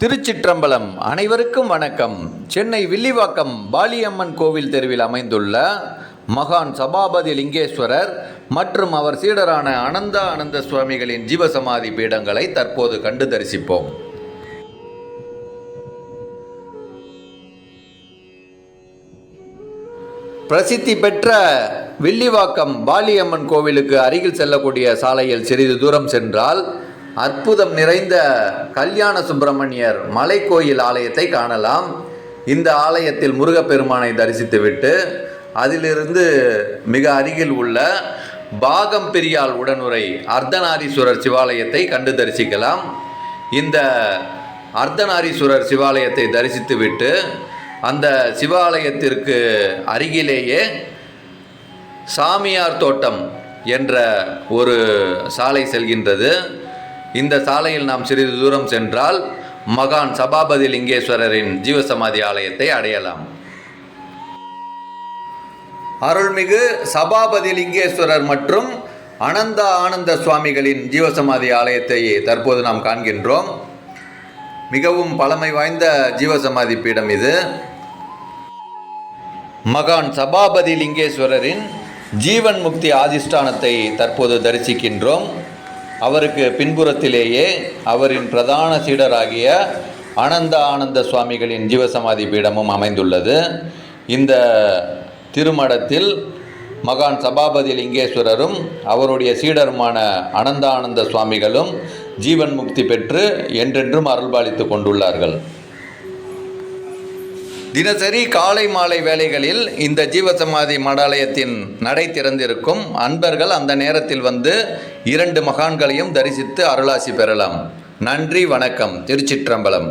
திருச்சிற்றம்பலம். அனைவருக்கும் வணக்கம். சென்னை வில்லிவாக்கம் பாலியம்மன் கோவில் தெருவில் அமைந்துள்ள மகான் சபாபதி லிங்கேஸ்வரர் மற்றும் அவர் சீடரான அனந்தா அனந்த சுவாமிகளின் ஜீவசமாதி பீடங்களை தற்போது கண்டு தரிசிப்போம். பிரசித்தி பெற்ற வில்லிவாக்கம் பாலியம்மன் கோவிலுக்கு அருகில் செல்லக்கூடிய சாலையில் சிறிது தூரம் சென்றால் அற்புதம் நிறைந்த கல்யாண சுப்பிரமணியர் மலைக்கோயில் ஆலயத்தை காணலாம். இந்த ஆலயத்தில் முருகப்பெருமானை தரிசித்துவிட்டு அதிலிருந்து மிக அருகில் உள்ள பாகம் பெரியால் உடனுரை அர்த்தநாரீஸ்வரர் சிவாலயத்தை கண்டு தரிசிக்கலாம். இந்த அர்த்தநாரீஸ்வரர் சிவாலயத்தை தரிசித்துவிட்டு அந்த சிவாலயத்திற்கு அருகிலேயே சாமியார் தோட்டம் என்ற ஒரு சாலை செல்கின்றது. இந்த சாலையில் நாம் சிறிது தூரம் சென்றால் மகான் சபாபதி லிங்கேஸ்வரரின் ஜீவசமாதி ஆலயத்தை அடையலாம். அருள்மிகு சபாபதி லிங்கேஸ்வரர் மற்றும் அனந்த ஆனந்த சுவாமிகளின் ஜீவசமாதி ஆலயத்தை தற்போது நாம் காண்கின்றோம். மிகவும் பழமை வாய்ந்த ஜீவசமாதி பீடம் இது. மகான் சபாபதி லிங்கேஸ்வரரின் ஜீவன் முக்தி ஆதிஷ்டானத்தை தற்போது தரிசிக்கின்றோம். அவருக்கு பின்புறத்திலேயே அவரின் பிரதான சீடராகிய அனந்த ஆனந்த சுவாமிகளின் ஜீவசமாதி பீடமும் அமைந்துள்ளது. இந்த திருமடத்தில் மகான் சபாபதி லிங்கேஸ்வரரும் அவருடைய சீடருமான அனந்தானந்த சுவாமிகளும் ஜீவன் முக்தி பெற்று என்றென்றும் அருள்பாலித்து கொண்டுள்ளார்கள். தினசரி காலை மாலை வேளைகளில் இந்த ஜீவசமாதி மடாலயத்தின் நடை திறந்திருக்கும் அன்பர்கள் அந்த நேரத்தில் வந்து இரண்டு மகான்களையும் தரிசித்து அருளாசி பெறலாம். நன்றி வணக்கம். திருச்சிற்றம்பலம்.